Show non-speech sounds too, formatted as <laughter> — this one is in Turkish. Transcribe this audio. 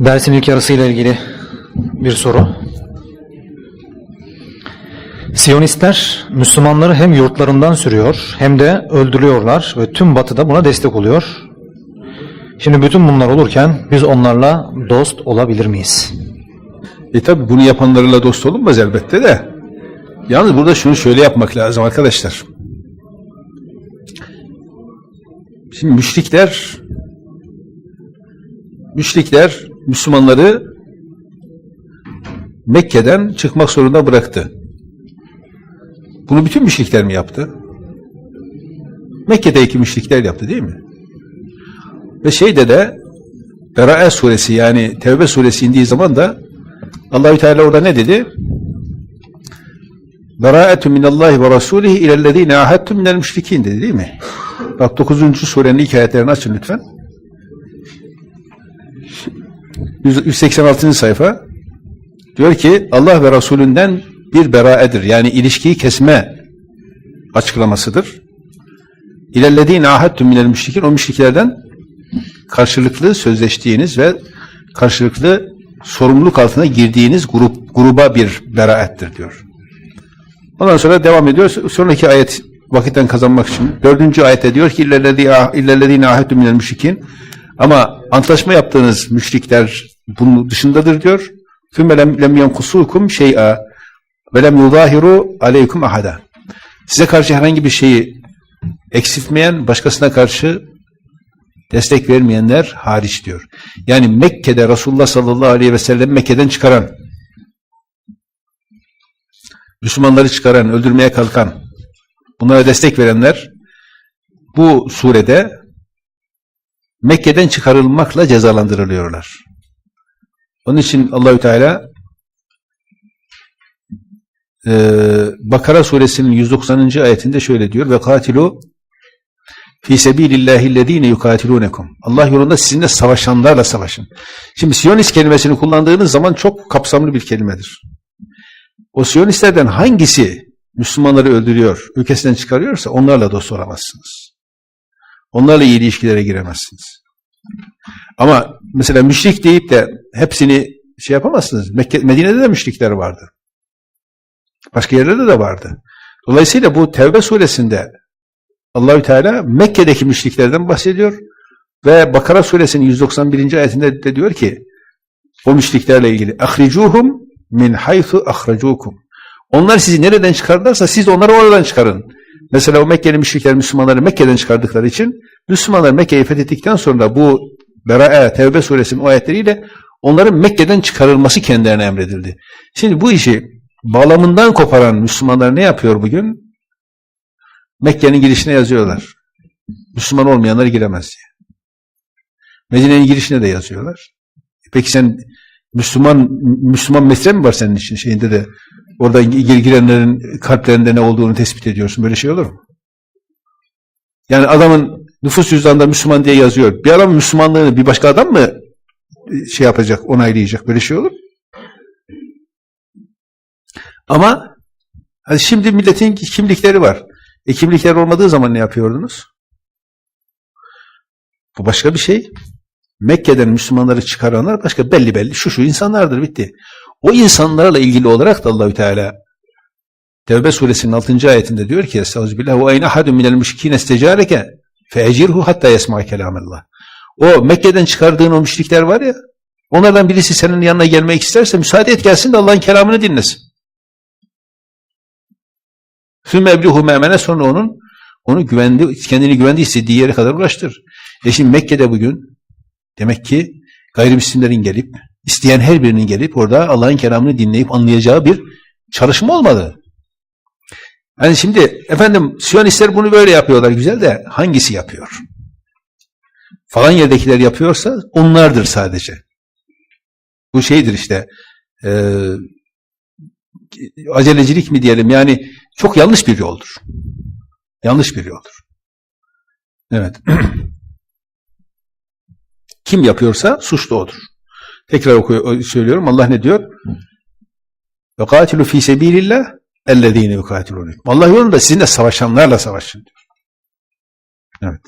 Dersin ilk yarısıyla ilgili bir soru. Siyonistler Müslümanları hem yurtlarından sürüyor hem de öldürüyorlar ve tüm Batı da buna destek oluyor. Şimdi bütün bunlar olurken biz onlarla dost olabilir miyiz? E tabi bunu yapanlarla dost olunmaz elbette de. Yalnız burada şunu şöyle yapmak lazım arkadaşlar. Şimdi müşrikler müşrikler Müslümanları Mekke'den çıkmak zorunda bıraktı. Bunu bütün müşrikler mi yaptı? Mekke'deki müşrikler yaptı değil mi? Ve şeyde de Berae suresi yani Tevbe suresi indiği zaman da Allahü Teala orada ne dedi? Beraetun minallahi ve rasulihi ilellezine ahadtum minel müşrikin dedi değil mi? Bak 9. surenin ilk ayetlerini açın lütfen. 186. sayfa diyor ki Allah ve Resulünden bir beraedir. Yani ilişkiyi kesme açıklamasıdır. İlellezine ahadtum minel müşrikin o müşriklerden karşılıklı sözleştiğiniz ve karşılıklı sorumluluk altına girdiğiniz grup gruba bir beraettir diyor. Ondan sonra devam ediyor. Sonraki ayet vakitten kazanmak için. Dördüncü ayette diyor ki illellezine ahadtu minel müşrikin ama antlaşma yaptığınız müşrikler bunun dışındadır diyor. Fümme lem yenkusukum şey'a ve lem yuzahiru aleykum ahada. Size karşı herhangi bir şeyi eksiltmeyen, başkasına karşı destek vermeyenler hariç diyor. Yani Mekke'de Resulullah sallallahu aleyhi ve sellem Mekke'den çıkaran, Müslümanları çıkaran, öldürmeye kalkan, bunlara destek verenler bu surede Mekke'den çıkarılmakla cezalandırılıyorlar. Onun için Allahü Teala e, Bakara suresinin 190. ayetinde şöyle diyor ve katilu fi sebilillahillezine yukatilunekum. Allah yolunda sizinle savaşanlarla savaşın. Şimdi Siyonist kelimesini kullandığınız zaman çok kapsamlı bir kelimedir. O Siyonistlerden hangisi Müslümanları öldürüyor, ülkesinden çıkarıyorsa onlarla dost olamazsınız. Onlarla iyi ilişkilere giremezsiniz. Ama mesela müşrik deyip de hepsini şey yapamazsınız. Mekke, Medine'de de müşrikler vardı. Başka yerlerde de vardı. Dolayısıyla bu Tevbe suresinde Allahü Teala Mekke'deki müşriklerden bahsediyor ve Bakara suresinin 191. ayetinde de diyor ki o müşriklerle ilgili ahricuhum min haythu ahracukum. Onlar sizi nereden çıkardılarsa siz onları oradan çıkarın. Mesela o Mekkeli müşrikler Müslümanları Mekke'den çıkardıkları için Müslümanlar Mekke'yi fethettikten sonra bu Bera'e, Tevbe suresinin o ayetleriyle onların Mekke'den çıkarılması kendilerine emredildi. Şimdi bu işi bağlamından koparan Müslümanlar ne yapıyor bugün? Mekke'nin girişine yazıyorlar. Müslüman olmayanlar giremez diye. Medine'nin girişine de yazıyorlar. Peki sen Müslüman Müslüman metre mi var senin için şeyinde de orada gir girenlerin kalplerinde ne olduğunu tespit ediyorsun. Böyle şey olur mu? Yani adamın nüfus cüzdanında Müslüman diye yazıyor. Bir adam Müslümanlığını bir başka adam mı şey yapacak, onaylayacak? Böyle şey olur? Ama hani şimdi milletin kimlikleri var. E kimlikler olmadığı zaman ne yapıyordunuz? Bu başka bir şey. Mekke'den Müslümanları çıkaranlar başka belli belli şu şu insanlardır bitti. O insanlarla ilgili olarak da Allahü Teala Tevbe suresinin 6. ayetinde diyor ki Estağfirullah ve ayna ahadun minel müşrikîne istecareke feecirhu hatta yesma kelamallah. O Mekke'den çıkardığın o müşrikler var ya onlardan birisi senin yanına gelmek isterse müsaade et gelsin de Allah'ın kelamını dinlesin. Sümme eblihu memene sonra onun onu güvendi, kendini güvendi istediği yere kadar ulaştır. E şimdi Mekke'de bugün demek ki gayrimüslimlerin gelip isteyen her birinin gelip orada Allah'ın kelamını dinleyip anlayacağı bir çalışma olmadı. Yani şimdi efendim Siyonistler bunu böyle yapıyorlar güzel de hangisi yapıyor? Falan yerdekiler yapıyorsa onlardır sadece. Bu şeydir işte e, acelecilik mi diyelim yani çok yanlış bir yoldur. Yanlış bir yoldur. Evet. <clears throat> Kim yapıyorsa suçlu odur. Tekrar okuyor, söylüyorum. Allah ne diyor? Ve katilu fi sebilillah ellezine yukatilunukum. Allah yolunda sizinle savaşanlarla savaşın diyor. Evet.